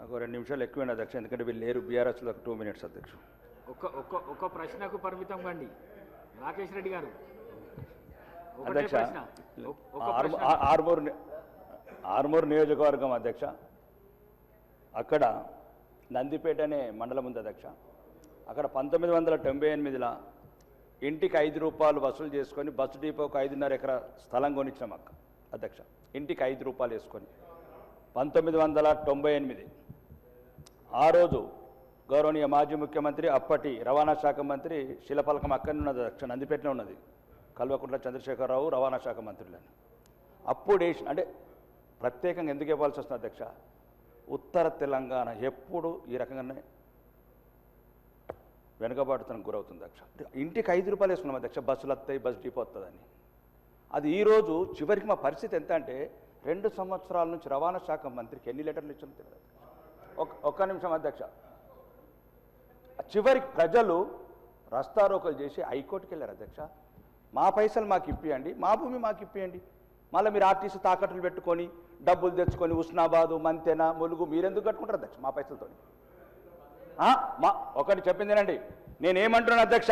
నాకు రెండు నిమిషాలు ఎక్కువైన అధ్యక్ష ఎందుకంటే వీళ్ళు లేరు. బీఆర్ఎస్లో టూ మినిట్స్ అధ్యక్ష. ఒక్క ఒక్క ఒక్క ప్రశ్నకు పరిమితం కండి. రాకేష్ రెడ్డి గారు. అధ్యక్ష ఒక్- ఒక ఆర్మూర్ ఆర్మూర్ నియోజకవర్గం అధ్యక్ష. అక్కడ నందిపేట అనే మండలం ఉంది అధ్యక్ష. అక్కడ పంతొమ్మిది వందల తొంభై ఎనిమిదిలో ఇంటికి ఐదు రూపాయలు వసూలు చేసుకొని బస్సు డిపోకు ఐదున్నర ఎకరా స్థలం కొనిచ్చినాం అక్క అధ్యక్ష. ఇంటికి ఐదు రూపాయలు వేసుకొని. పంతొమ్మిది వందల తొంభై ఎనిమిది ఆ రోజు గౌరవనీయ మాజీ ముఖ్యమంత్రి అప్పటి రవాణా శాఖ మంత్రి శిలపలకం అక్కడనే ఉన్నది దక్షిణ నందిపేటలో ఉన్నది. కల్వకుంట్ల చంద్రశేఖరరావు రవాణా శాఖ మంత్రులని. అప్పుడు వేసిన అంటే ప్రత్యేకంగా ఎందుకు ఇవ్వాల్సి వస్తుంది అధ్యక్ష? ఉత్తర తెలంగాణ ఎప్పుడు ఈ రకంగానే వెనుకబాటుతనకు గురవుతుంది అధ్యక్ష. ఇంటికి ఐదు రూపాయలు వేసుకున్నాం అధ్యక్ష బస్సులు వస్తాయి బస్ డిపో వస్తుందని. అది ఈరోజు చివరికి మా పరిస్థితి ఎంత అంటే రెండు సంవత్సరాల నుంచి రవాణా శాఖ మంత్రికి ఎన్ని లెటర్లు ఇచ్చామో తెలియదు ఒక్క నిమిషం అధ్యక్ష. చివరికి ప్రజలు రస్తారోకలు చేసి హైకోర్టుకి వెళ్ళారు అధ్యక్ష. మా పైసలు మాకు ఇప్పియండి మా భూమి మాకు ఇప్పియండి. మళ్ళీ మీరు ఆర్టీసీ తాకట్లు పెట్టుకొని డబ్బులు తెచ్చుకొని ఉస్నాబాదు మంతెన ములుగు మీరెందుకు కట్టుకుంటారు అధ్యక్ష మా పైసలతో మా ఒకటి చెప్పిందేనండి నేనేమంటున్నాను అధ్యక్ష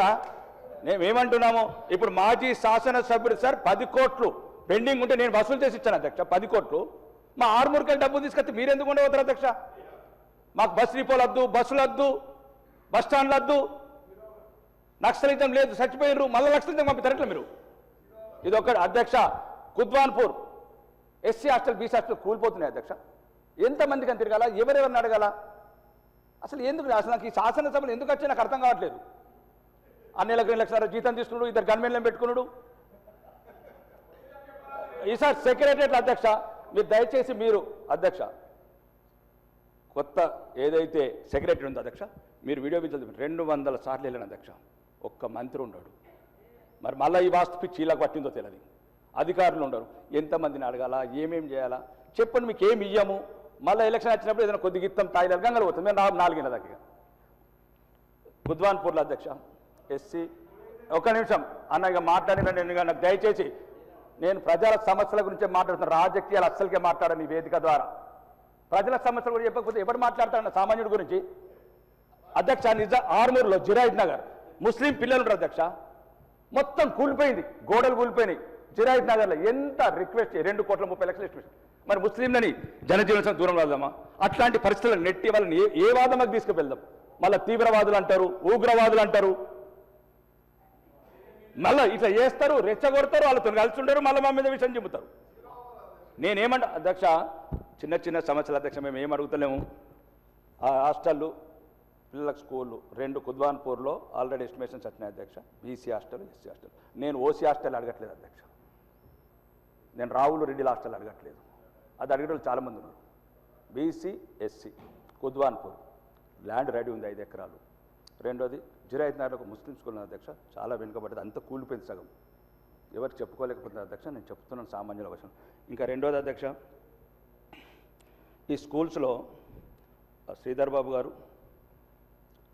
మేమేమంటున్నాము? ఇప్పుడు మాజీ శాసనసభ్యుడు సార్ పది కోట్లు పెండింగ్ ఉంటే నేను వసూలు చేసి ఇచ్చాను అధ్యక్ష పది కోట్లు. మా ఆరుమూరుకెళ్ళి డబ్బులు తీసుకొస్తే మీరెందుకు ఉండవద్దు అధ్యక్ష? మాకు బస్ డిపోలు వద్దు బస్సులు వద్దు బస్ స్టాండ్లు వద్దు నక్సలితం లేదు చచ్చిపోయినరు మళ్ళీ నక్సలితం పంపిస్తారట్ల మీరు? ఇది ఒక అధ్యక్ష Kudwanpur SC hostel BC hostel కూలిపోతున్నాయి అధ్యక్ష. ఎంతమందికి అని తిరగాల ఎవరెవరిని అడగాల? అసలు ఎందుకు అసలు నాకు ఈ శాసనసభలు ఎందుకు వచ్చి నాకు అర్థం కావట్లేదు. అన్ని లక్షల లక్షల జీతం తీసుకున్నాడు ఇద్దరు గన్మెన్లను పెట్టుకున్నాడు. ఈసారి సెక్రటరియట్ అధ్యక్ష మీరు దయచేసి మీరు అధ్యక్ష కొత్త ఏదైతే సెక్రటరీ ఉందో అధ్యక్ష మీరు వీడియో బిల్లు రెండు వందల సార్లు వెళ్ళిన అధ్యక్ష ఒక్క మంత్రి ఉన్నాడు మరి మళ్ళీ ఈ వాస్తు పిచ్చి ఇలా పట్టిందో తెలియదు అధికారులు ఉండరు. ఎంతమందిని అడగాల ఏమేం చేయాలా? చెప్పండి మీకు ఏమి ఇయ్యము? మళ్ళీ ఎలక్షన్ వచ్చినప్పుడు ఏదైనా కొద్ది గిత్తం తాయిలు గంగలు పోతుంది. మేము నా- నాలుగిన దగ్గర బుద్వాన్పూర్లో అధ్యక్ష ఎస్సీ ఒక్క నిమిషం. అన్న ఇక మాట్లాడిన నేను నాకు దయచేసి నేను ప్రజల సమస్యల గురించి మాట్లాడుతున్నాను రాజకీయాలు అస్సలకే మాట్లాడాను ఈ వేదిక ద్వారా. ప్రజల సమస్యలు కూడా చెప్పకపోతే ఎవరు మాట్లాడతారన్న సామాన్యుడి గురించి? అధ్యక్ష నిజ ఆర్మూర్లో జిరాయిద్ నగర్. ముస్లిం పిల్లలు ఉంటారు అధ్యక్ష. మొత్తం కూలిపోయింది. గోడలు కూలిపోయినాయి. జిరాయిద్ నగర్లో ఎంత రిక్వెస్ట్ రెండు కోట్ల ముప్పై లక్షలు రిక్వెస్ట్ మరి ముస్లింలని జనజీవన దూరం వెళ్దామా అట్లాంటి పరిస్థితులను నెట్టి వాళ్ళని ఏ ఏ వాదనకు తీసుకువెళ్దాం? మళ్ళీ తీవ్రవాదులు అంటారు ఉగ్రవాదులు అంటారు. మళ్ళీ ఇట్లా చేస్తారు రెచ్చగొడతారు వాళ్ళతో కలిసి ఉండరు మళ్ళీ మా మీద విషయం చెబుతారు నేనేమంట అధ్యక్ష చిన్న చిన్న సమస్యలు అధ్యక్ష మేము ఏం అడుగుతలేము. ఆ హాస్టళ్ళు పిల్లలకు స్కూళ్ళు రెండు కుద్వాన్పూర్లో ఆల్రెడీ ఎస్టిమేషన్స్ వచ్చినాయి అధ్యక్ష. BC hostel SC hostel. నేను ఓసీ హాస్టల్ అడగట్లేదు అధ్యక్ష. నేను రావులు రెడ్డిల హాస్టల్ అడగట్లేదు. అది అడిగే చాలామంది ఉన్నారు. BC SC Kudwanpur. Land ready ఉంది ఐదు ఎకరాలు. రెండోది జిరాయిత్ నగర్లో ఒక ముస్లిం స్కూల్ అధ్యక్ష. చాలా వెనుకబడ్డది. అంత కూలిపోయింది సగం. ఎవరు చెప్పుకోలేకపోతున్నారు అధ్యక్ష నేను చెప్తున్నాను సామాన్యుల అవసరం ఇంకా రెండోది అధ్యక్ష ఈ స్కూల్స్లో శ్రీధర్ బాబు గారు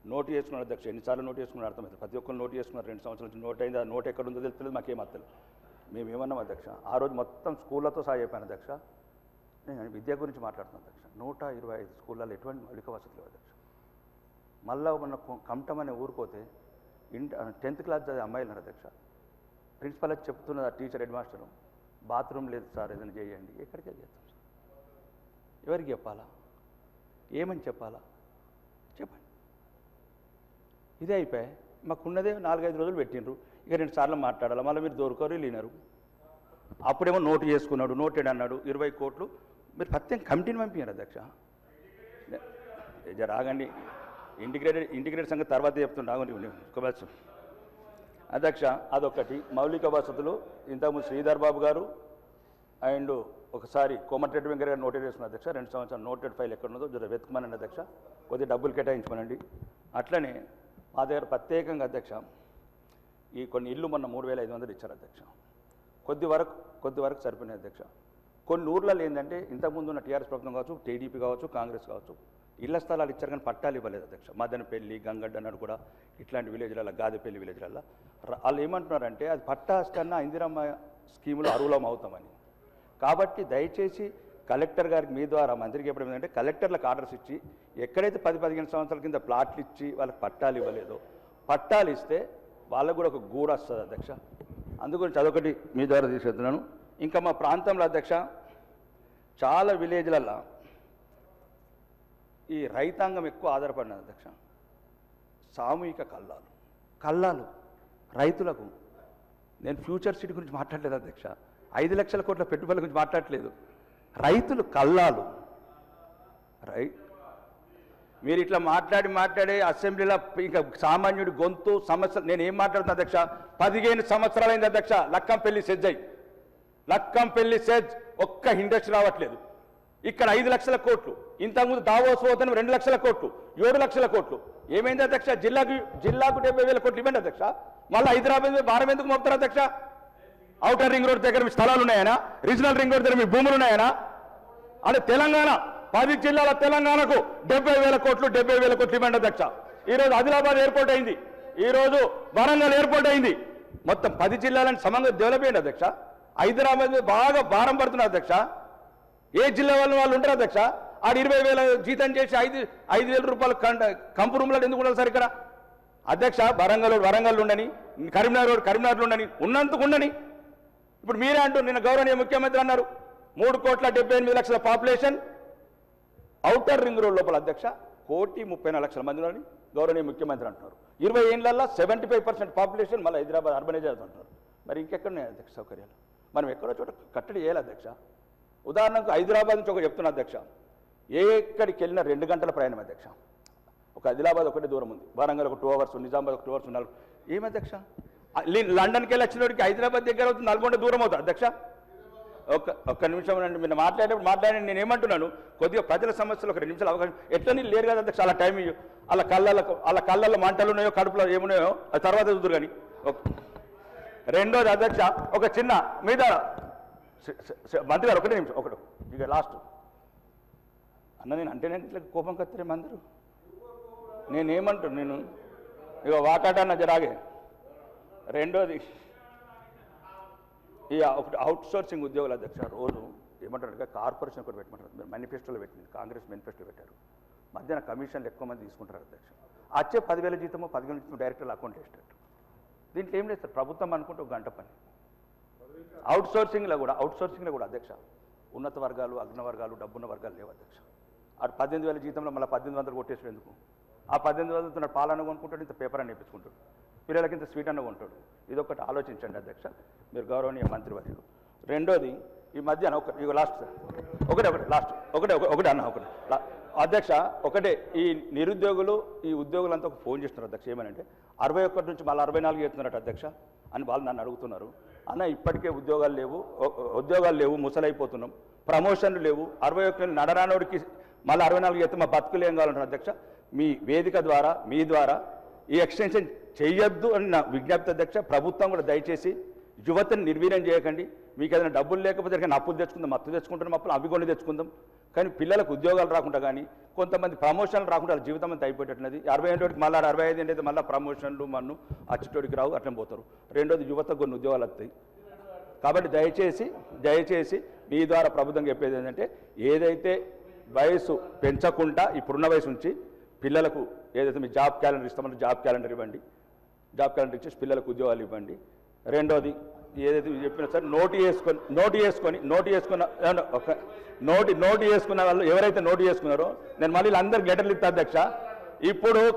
నోటు చేసుకున్నారు అధ్యక్ష ఎన్నిసార్లు నోటు చేసుకున్నారు అర్థమైంది ప్రతి ఒక్కరు నోటు చేసుకున్నారు రెండు సంవత్సరాల నుంచి నోట్ అయింది ఆ నోట్ ఎక్కడ ఉందో తెలుస్తుంది మాకేం అర్థం మేము ఏమన్నాం అధ్యక్ష ఆ రోజు మొత్తం స్కూళ్ళతో సహా చెప్పాను అధ్యక్ష. నేను విద్య గురించి మాట్లాడుతున్నాను అధ్యక్ష. నూట ఇరవై ఐదు స్కూళ్ళలో ఎటువంటి మౌలిక వసతులు లేవు అధ్యక్ష. మళ్ళా మన కమటం అనే ఊరుకోతే ఇంట టెన్త్ క్లాస్ చదివే అమ్మాయిలు ఉన్నారు అధ్యక్ష. ప్రిన్సిపల్ వచ్చి చెప్తున్నది ఆ టీచర్ హెడ్ మాస్టరు బాత్రూమ్ లేదు సార్ ఏదైనా చేయండి ఎక్కడికి వెళ్ళి చేస్తాం సార్ ఎవరికి చెప్పాలా ఏమని చెప్పాలా చెప్పండి ఇదే అయిపోయాయి మాకున్నదే నాలుగైదు రోజులు పెట్టిండ్రు ఇక రెండు సార్లు మాట్లాడాలి మళ్ళీ మీరు దొరకరు లేనరు అప్పుడేమో నోటు చేసుకున్నాడు నోటెడ్ అన్నాడు ఇరవై కోట్లు మీరు ప్రత్యేక కమిటీని పంపించారు అధ్యక్ష రాగండి ఇంటిగ్రేటెడ్ ఇంటిగ్రేటెడ్ సంగతి తర్వాత చెప్తుండే ఆగండి అధ్యక్ష అదొకటి మౌలిక వసతులు ఇంతకుముందు శ్రీధర్ బాబు గారు అండ్ ఒకసారి కోమటిరెడ్డి వెంకయ్య గారు నోటెడ్ చేసుకున్న అధ్యక్ష రెండు సంవత్సరాలు నోటెడ్ ఫైల్ ఎక్కడ ఉన్నదో జర వెతుకుమనండి అధ్యక్ష కొద్దిగా డబ్బులు కేటాయించమనండి అట్లనే మా దగ్గర ప్రత్యేకంగా అధ్యక్ష ఈ కొన్ని ఇల్లు మొన్న మూడు వేల ఐదు వందలు ఇచ్చారు అధ్యక్ష. కొద్ది వరకు కొద్ది వరకు సరిపోయినాయి అధ్యక్ష. కొన్ని ఊర్లలో ఏంటంటే ఇంతకుముందు ఉన్న టీఆర్ఎస్ ప్రభుత్వం కావచ్చు టీడీపీ కావచ్చు కాంగ్రెస్ కావచ్చు ఇళ్ళ స్థలాలు ఇచ్చారు కానీ పట్టాలు ఇవ్వలేదు అధ్యక్ష. మదనపల్లి గంగడ్డ కూడా ఇట్లాంటి విలేజ్లలో గాదిపల్లి విలేజ్లలో వాళ్ళు ఏమంటున్నారంటే అది పట్టా కన్నా ఇందిరమ్మ స్కీములో అరువులం అవుతామని. కాబట్టి దయచేసి కలెక్టర్ గారికి మీ ద్వారా మంత్రికి చెప్పడం ఏంటంటే కలెక్టర్లకు ఆర్డర్స్ ఇచ్చి ఎక్కడైతే పది పదిహేను సంవత్సరాల కింద ప్లాట్లు ఇచ్చి వాళ్ళకి పట్టాలు ఇవ్వలేదో పట్టాలు ఇస్తే వాళ్ళకు కూడా ఒక గూడ వస్తుంది అధ్యక్ష. అందుగురించి అదొకటి మీ ద్వారా తీసుకెళ్తున్నాను ఇంకా మా ప్రాంతంలో అధ్యక్ష చాలా విలేజ్లలో ఈ రైతాంగం ఎక్కువ ఆధారపడినది అధ్యక్ష. సామూహిక కల్లాలు కల్లాలు రైతులకు. నేను ఫ్యూచర్ సిటీ గురించి మాట్లాడలేదు అధ్యక్ష. ఐదు లక్షల కోట్ల పెట్టుబడుల గురించి మాట్లాడట్లేదు రైతులు కల్లాలు రై మీరు ఇట్లా మాట్లాడి మాట్లాడి అసెంబ్లీలో ఇంకా సామాన్యుడి గొంతు సమస్య నేను ఏం మాట్లాడుతున్నా అధ్యక్ష? పదిహేను సంవత్సరాలైంది అధ్యక్ష. లక్కంపల్లి సెజ్జయ్ లక్కంపల్లి సెజ్ ఒక్క ఇండస్ట్రీ రావట్లేదు. ఇక్కడ ఐదు లక్షల కోట్లు. ఇంతకుముందు దావోస్ పోతను రెండు లక్షల కోట్లు. ఏడు లక్షల కోట్లు. ఏమైంది అధ్యక్ష? జిల్లాకు జిల్లాకు డెబ్బై వేల కోట్లు ఇవ్వండి అధ్యక్ష. మళ్ళీ హైదరాబాద్ భారం ఎందుకు మోపుతారు అధ్యక్ష? ఔటర్ రింగ్ రోడ్ దగ్గర మీ స్థలాలు ఉన్నాయనా? రీజనల్ రింగ్ రోడ్ దగ్గర మీ భూములు ఉన్నాయనా? అంటే తెలంగాణ పది జిల్లాల తెలంగాణకు డెబ్బై వేల కోట్లు డెబ్బై వేల కోట్లు ఇవ్వండి అధ్యక్ష. ఈరోజు ఆదిలాబాద్ ఎయిర్పోర్ట్ అయింది. ఈరోజు వరంగల్ ఎయిర్పోర్ట్ అయింది. మొత్తం పది జిల్లాలను సమంగా డెవలప్ అయ్యండి అధ్యక్ష. హైదరాబాద్ బాగా భారం పడుతున్నారు అధ్యక్ష. ఏ జిల్లా వాళ్ళు వాళ్ళు ఉంటారు అధ్యక్ష? ఆడు ఇరవై వేల జీతం చేసి ఐదు ఐదు వేల రూపాయలు కంట కంపు రూమ్లో ఎందుకు ఉండాలి సార్ ఇక్కడ? అధ్యక్ష వరంగల్ వరంగల్ ఉండని కరీంనగర్ రోడ్ కరీంనగర్ ఉండని ఉన్నందుకు ఉండని. ఇప్పుడు మీరే అంటూ నిన్న గౌరవనీయ ముఖ్యమంత్రి అన్నారు మూడు కోట్ల డెబ్బై ఎనిమిది లక్షల పాపులేషన్. అవుటర్ రింగ్ రోడ్ లోపల అధ్యక్ష కోటి ముప్పై నాలుగు లక్షల మంది ఉన్నారని గౌరవనీయ ముఖ్యమంత్రి అంటున్నారు. ఇరవై ఏళ్ళల్లో సెవెంటీ ఫైవ్ పర్సెంట్ పాపులేషన్ మళ్ళీ హైదరాబాద్ అర్బనైజ్ అంటున్నారు. మరి ఇంకెక్కడ ఉన్నాయి అధ్యక్ష సౌకర్యాలు? మనం ఎక్కడో చోట కట్టడి చేయాలి అధ్యక్ష. ఉదాహరణకు హైదరాబాద్ నుంచి ఒక చెప్తున్నా అధ్యక్ష ఎక్కడికి వెళ్ళినా రెండు గంటల ప్రయాణం అధ్యక్ష. ఒక ఆదిలాబాద్ ఒకటి దూరం ఉంది వరంగల్ ఒక టూ అవర్స్ నిజామాబాద్ ఒక టూ అవర్స్ ఉన్నారు ఏమి అధ్యక్ష? లండన్కి వెళ్ళి వచ్చినోడికి హైదరాబాద్ దగ్గర అవుతుంది నల్గొండ దూరం అవుతుంది అధ్యక్ష. ఒక ఒక్క నిమిషం అండి మీరు మాట్లాడేటప్పుడు మాట్లాడి నేను ఏమంటున్నాను కొద్దిగా ప్రజల సమస్యలు ఒక రెండు నిమిషాలు అవకాశం ఎట్లా నీళ్ళు లేరు కదా అధ్యక్ష అలా టైం ఇయ్యు. అలా కళ్ళల్లో అలా కళ్ళల్లో మంటలు ఉన్నాయో కడుపులో ఏమున్నాయో తర్వాత చూద్దరు కానీ. రెండోది అధ్యక్ష ఒక చిన్న మీద మంత్రి గారు ఒకటే నిమిషం ఒకటి ఇక లాస్ట్ అన్న నేను అంటే నేను ఇట్లా కోపం కత్తిరే అందరూ? నేనేమంటాను నేను ఇక వాకాటన్న జరాగే రెండోది ఈ ఒకటి అవుట్ సోర్సింగ్ ఉద్యోగుల అధ్యక్ష రోజు ఏమంటారు అంటే కార్పొరేషన్ ఒకటి పెట్టమంటారు. మీరు మేనిఫెస్టోలో పెట్టింది కాంగ్రెస్ మేనిఫెస్టో పెట్టారు. మధ్యాహ్న కమిషన్లు ఎక్కువ మంది తీసుకుంటారు అధ్యక్ష. వచ్చే పదివేల జీతము పదివేల జీతం డైరెక్టర్లు అకౌంట్ వేసేటట్టు దీంట్లో ఏం లేదు సార్ ప్రభుత్వం అనుకుంటే ఒక గంట పని. అవుట్ సోర్సింగ్లో కూడా అవుట్ సోర్సింగ్లో కూడా అధ్యక్ష. ఉన్నత వర్గాలు అగ్న వర్గాలు డబ్బున్న వర్గాలు లేవు అధ్యక్ష. అటు పద్దెనిమిది వేల జీతంలో మళ్ళీ పద్దెనిమిది వందలు కొట్టేసి ఎందుకు? ఆ పద్దెనిమిది వందలతో పాలన కొనుక్కుంటాడు ఇంత పేపర్ అని నేర్పించుకుంటాడు పిల్లలకి ఇంత స్వీట్ అన్న కొంటాడు. ఇది ఆలోచించండి అధ్యక్ష మీరు గౌరవనీయ మంత్రివర్యులు. రెండోది ఈ మధ్యాహ్నం ఒక ఇక లాస్ట్ సార్ ఒకటే ఒకటి లాస్ట్ ఒకటే ఒకటి ఒకటే అన్న ఒకటి. అధ్యక్ష ఒకటే ఈ నిరుద్యోగులు ఈ ఉద్యోగులంతా ఒక ఫోన్ చేస్తున్నారు అధ్యక్ష. ఏమనంటే అరవై ఒకటి నుంచి మళ్ళీ అరవై నాలుగు చేస్తున్నారట అధ్యక్ష అని వాళ్ళు నన్ను అడుగుతున్నారు. అన్న ఇప్పటికే ఉద్యోగాలు లేవు ఉద్యోగాలు లేవు ముసలైపోతున్నాం. ప్రమోషన్లు లేవు. అరవై ఒక్క నడరానోడికి మళ్ళీ అరవై నాలుగు ఎత్తు మా బతుకులు ఏం కావాలంటారు అధ్యక్ష? మీ వేదిక ద్వారా మీ ద్వారా ఈ ఎక్స్టెన్షన్ చేయొద్దు అని నా విజ్ఞప్తి అధ్యక్ష. ప్రభుత్వం కూడా దయచేసి యువతను నిర్వీర్యం చేయకండి. మీకు ఏదైనా డబ్బులు లేకపోతే అప్పులు తెచ్చుకుందాం అప్పు తెచ్చుకుంటాం అప్పులు అవి కొన్ని తెచ్చుకుందాం. కానీ పిల్లలకు ఉద్యోగాలు రాకుండా కానీ కొంతమంది ప్రమోషన్లు రాకుండా వాళ్ళ జీవితం అంతా అయిపోయేటట్టున్నది అరవై ఏడుకి మళ్ళీ అరవై ఐదు ఏంటైతే మళ్ళీ ప్రమోషన్లు మన్ను అచ్చటోడికి రావు అట్లా పోతారు. రెండోది యువతకు కొన్ని ఉద్యోగాలు వస్తాయి. కాబట్టి దయచేసి దయచేసి మీ ద్వారా ప్రభుత్వం చెప్పేది ఏంటంటే ఏదైతే వయసు పెంచకుండా ఇప్పుడున్న వయసు నుంచి పిల్లలకు ఏదైతే మీ జాబ్ క్యాలెండర్ ఇస్తామో జాబ్ క్యాలెండర్ ఇవ్వండి. జాబ్ క్యాలెండర్ ఇచ్చేసి పిల్లలకు ఉద్యోగాలు ఇవ్వండి. రెండోది ఏదైతే చెప్పినా సార్ నోటు వేసుకొని నోటు వేసుకొని నోటు వేసుకున్న ఒక నోటి నోటు వేసుకున్న వాళ్ళు ఎవరైతే నోటు చేసుకున్నారో నేను మళ్ళీ అందరికి లెటర్లు ఇస్తా అధ్యక్ష. ఇప్పుడు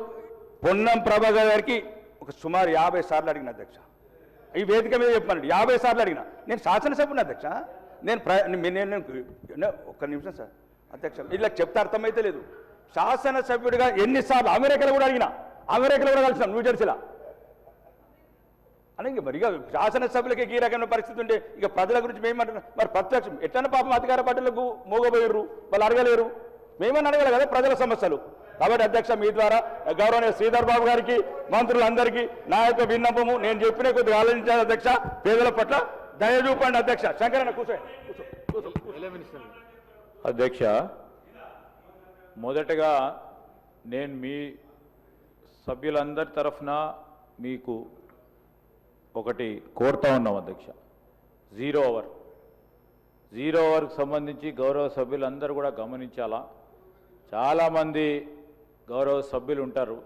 పొన్నం ప్రభాకర్ గారికి ఒక సుమారు యాభై సార్లు అడిగిన అధ్యక్ష. ఈ వేదిక మీద చెప్పాను యాభై సార్లు అడిగిన. నేను శాసనసభ్యుని అధ్యక్ష. నేను ప్ర నేను- ఒక్క నిమిషం సార్. అధ్యక్ష ఇలా చెప్తే అర్థమైతే లేదు. శాసనసభ్యుడిగా ఎన్నిసార్లు అమెరికాలో కూడా అడిగిన. అమెరికాలో కూడా కలిసిన న్యూజెర్సీలో అని ఇంక మరి ఇక శాసనసభ్యులకి ఈ రకమైన పరిస్థితి ఉంటే ఇక ప్రజల గురించి మేమంటున్నాం మరి ప్రత్యక్షం ఎట్లన్నా పాపం అధికార పార్టీలకు మోగబోయారు వాళ్ళు అడగలేరు. మేమని అడగాలి కదా ప్రజల సమస్యలు. కాబట్టి అధ్యక్ష మీ ద్వారా గౌరవనీయ శ్రీధర్ బాబు గారికి మంత్రులందరికీ నా యొక్క విన్నపము నేను చెప్పిన కొద్దిగా ఆలోచించాలి అధ్యక్ష. పేదల పట్ల దయ చూపండి అధ్యక్ష. శంకరన్న కూర్చో కూర్చో కూర్చో. ఎలా మినిస్టర్ అధ్యక్ష మొదటగా నేను మీ సభ్యులందరి తరఫున మీకు ఒకటి కోరుతా ఉన్నాం అధ్యక్ష. జీరో అవర్ జీరో అవర్కి సంబంధించి గౌరవ సభ్యులందరూ కూడా గమనించాలా? చాలామంది గౌరవ సభ్యులు ఉంటారు.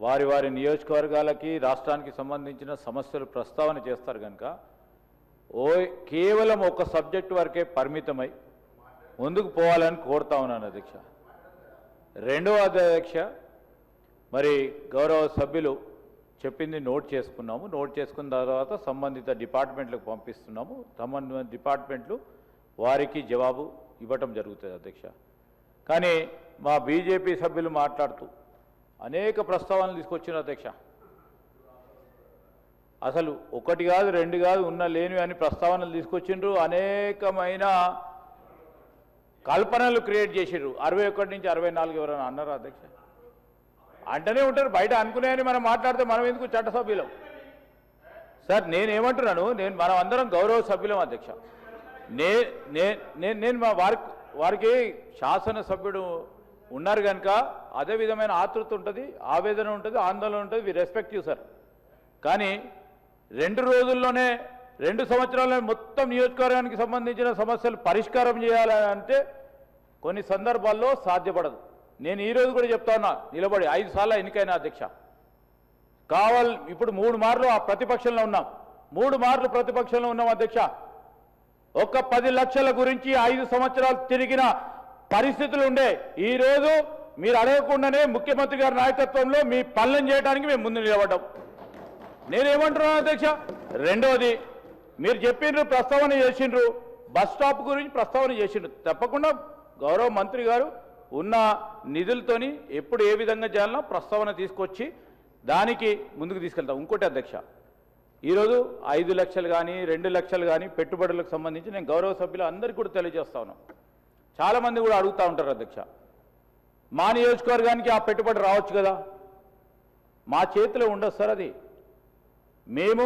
వారి వారి నియోజకవర్గాలకి రాష్ట్రానికి సంబంధించిన సమస్యలు ప్రస్తావన చేస్తారు కనుక ఓ కేవలం ఒక సబ్జెక్ట్ వరకే పరిమితమై ముందుకు పోవాలని కోరుతా ఉన్నాను అధ్యక్ష. రెండవ అధ్యక్ష మరి గౌరవ సభ్యులు చెప్పింది నోట్ చేసుకున్నాము. నోట్ చేసుకున్న తర్వాత సంబంధిత డిపార్ట్మెంట్లకు పంపిస్తున్నాము. సంబంధిత డిపార్ట్మెంట్లు వారికి జవాబు ఇవ్వటం జరుగుతుంది అధ్యక్ష. కానీ మా బీజేపీ సభ్యులు మాట్లాడుతూ అనేక ప్రస్తావనలు తీసుకొచ్చిన అధ్యక్ష. అసలు ఒకటి కాదు రెండు కాదు ఉన్న లేనివి అని ప్రస్తావనలు తీసుకొచ్చిండ్రు. అనేకమైన కల్పనలు క్రియేట్ చేసిర్రు అరవై ఒకటి నుంచి అరవై నాలుగు ఎవరైనా అన్నారా అధ్యక్ష? అంటనే ఉంటారు బయట అనుకునేయని మనం మాట్లాడితే మనం ఎందుకు చట్టసభ్యులం సార్ నేనేమంటున్నాను నేను మనం అందరం గౌరవ సభ్యులం అధ్యక్ష. నే నేను నేను మా వారికి వారికి శాసనసభ్యుడు ఉన్నారు కనుక అదే విధమైన ఆతృత ఉంటుంది ఆవేదన ఉంటుంది ఆందోళన ఉంటుంది వి రెస్పెక్ట్ యూ సార్ కానీ రెండు రోజుల్లోనే రెండు సంవత్సరాల్లోనే మొత్తం నియోజకవర్గానికి సంబంధించిన సమస్యలు పరిష్కారం చేయాలంటే కొన్ని సందర్భాల్లో సాధ్యపడదు. నేను ఈరోజు కూడా చెప్తా ఉన్నా నిలబడి ఐదు సార్లు ఎన్నికైన అధ్యక్ష. కావాల్ ఇప్పుడు మూడు మార్లు ఆ ప్రతిపక్షంలో ఉన్నాం. మూడు మార్లు ప్రతిపక్షంలో ఉన్నాం అధ్యక్ష. ఒక పది లక్షల గురించి ఐదు సంవత్సరాలు తిరిగిన పరిస్థితులు ఉండే ఈ రోజు మీరు అడగకుండానే ముఖ్యమంత్రి గారి నాయకత్వంలో మీ పనులను చేయడానికి మేము ముందు నిలబడ్డాం. నేనేమంటున్నాను అధ్యక్ష? రెండవది మీరు చెప్పిండ్రు ప్రస్తావన చేసిండ్రు. బస్ స్టాప్ గురించి ప్రస్తావన చేసిండ్రు. తప్పకుండా గౌరవ మంత్రి గారు ఉన్న నిధులతోని ఎప్పుడు ఏ విధంగా చేయాలన్నా ప్రస్తావన తీసుకొచ్చి దానికి ముందుకు తీసుకెళ్తాం. ఇంకోటి అధ్యక్ష ఈరోజు ఐదు లక్షలు కానీ రెండు లక్షలు కానీ పెట్టుబడులకు సంబంధించి నేను గౌరవ సభ్యులు అందరికీ కూడా తెలియజేస్తా ఉన్నాను. చాలామంది కూడా అడుగుతూ ఉంటారు అధ్యక్ష మా నియోజకవర్గానికి ఆ పెట్టుబడి రావచ్చు కదా? మా చేతిలో ఉండదు సార్ అది. మేము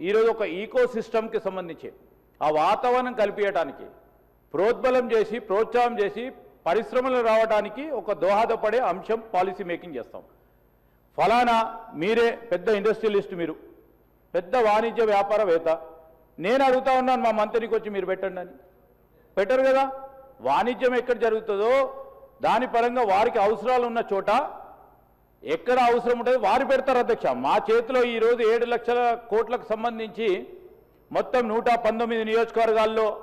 ఈరోజు ఒక ఈకో సిస్టమ్కి సంబంధించి ఆ వాతావరణం కల్పించడానికి ప్రోద్బలం చేసి ప్రోత్సాహం చేసి పరిశ్రమలు రావడానికి ఒక దోహదపడే అంశం పాలసీ మేకింగ్ చేస్తాం. ఫలానా మీరే పెద్ద ఇండస్ట్రియలిస్ట్ మీరు. పెద్ద వాణిజ్య వ్యాపారవేత్త. నేను అడుగుతా ఉన్నాను మా మంత్రికి వచ్చి మీరు పెట్టండి అని. పెట్టరు కదా? వాణిజ్యం ఎక్కడ జరుగుతుందో దాని పరంగా వారికి అవసరాలు ఉన్న చోట ఎక్కడ అవసరం ఉంటుంది వారు పెడతారు అధ్యక్ష. మా చేతిలో ఈరోజు ఏడు లక్షల కోట్లకు సంబంధించి మొత్తం నూట పంతొమ్మిది నియోజకవర్గాల్లో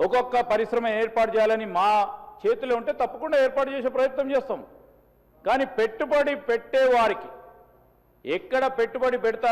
ఒక్కొక్క పరిశ్రమ ఏర్పాటు చేయాలని మా చేతిలో ఉంటే తప్పకుండా ఏర్పాటు చేసే ప్రయత్నం చేస్తాం. కానీ పెట్టుబడి పెట్టే వారికి ఎక్కడ పెట్టుబడి పెడతా